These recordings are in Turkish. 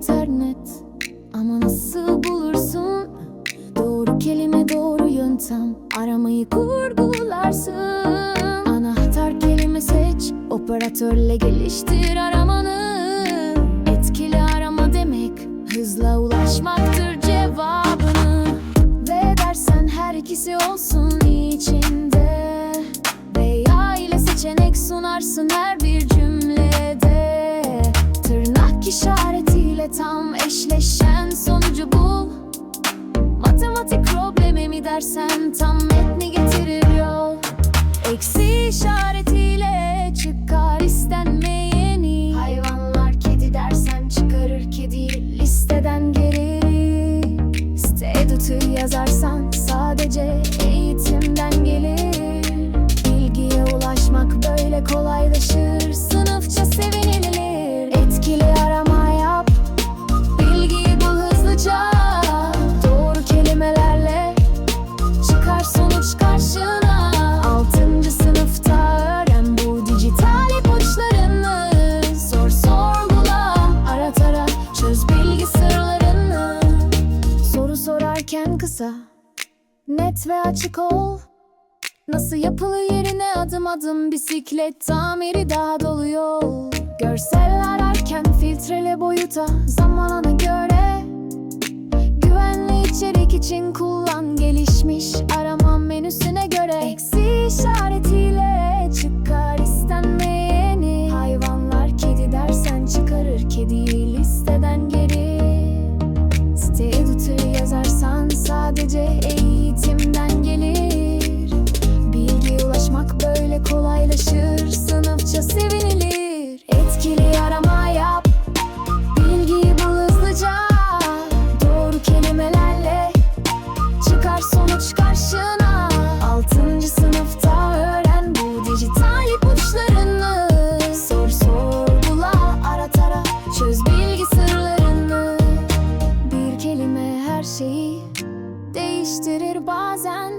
internet. Ama nasıl bulursun? Doğru kelime doğru yöntem. Aramayı kurgularsın. Anahtar kelime seç. Operatörle geliştir aramanı problemi mi dersen tam metni getirir yol Eksi işaretiyle çıkar istenmeyeni. Hayvanlar kedi dersen çıkarır kediyi listeden geri Stedut'u yazarsan sadece eğitimden gelir. Bilgiye ulaşmak böyle kolaylaşır Net ve açık ol. Nasıl yapılır yerine adım adım bisiklet tamiri daha dolu yol. Görsel ararken filtrele boyuta zamanına göre. Güvenli içerik için kullan gelişmiş arama menüsüne göre. Eksi işaretiyle çıkar istenmeyeni. Hayvanlar kedi dersen çıkarır kediyi listeden geri. Stedut'u yazarsan sadece değiştirir bazen.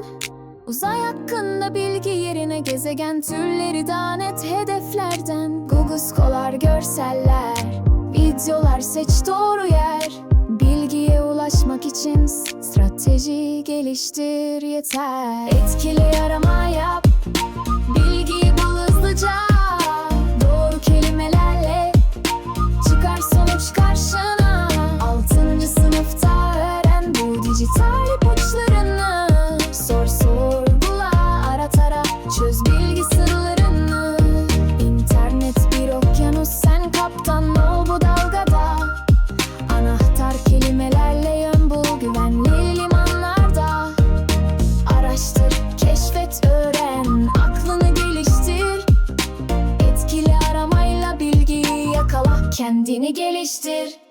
Uzay hakkında bilgi yerine gezegen türleri daha net hedeflerden. Google Scholar görseller, videolar seç doğru yer. Bilgiye ulaşmak için strateji geliştir yeter. Etkili arama yap, bilgiyi çöz bilgi sırlarını İnternet bir okyanus sen kaptan ol bu dalgada. Anahtar kelimelerle yön bul güvenli limanlarda. Araştır, keşfet, öğren, aklını geliştir. Etkili aramayla bilgiyi yakala, kendini geliştir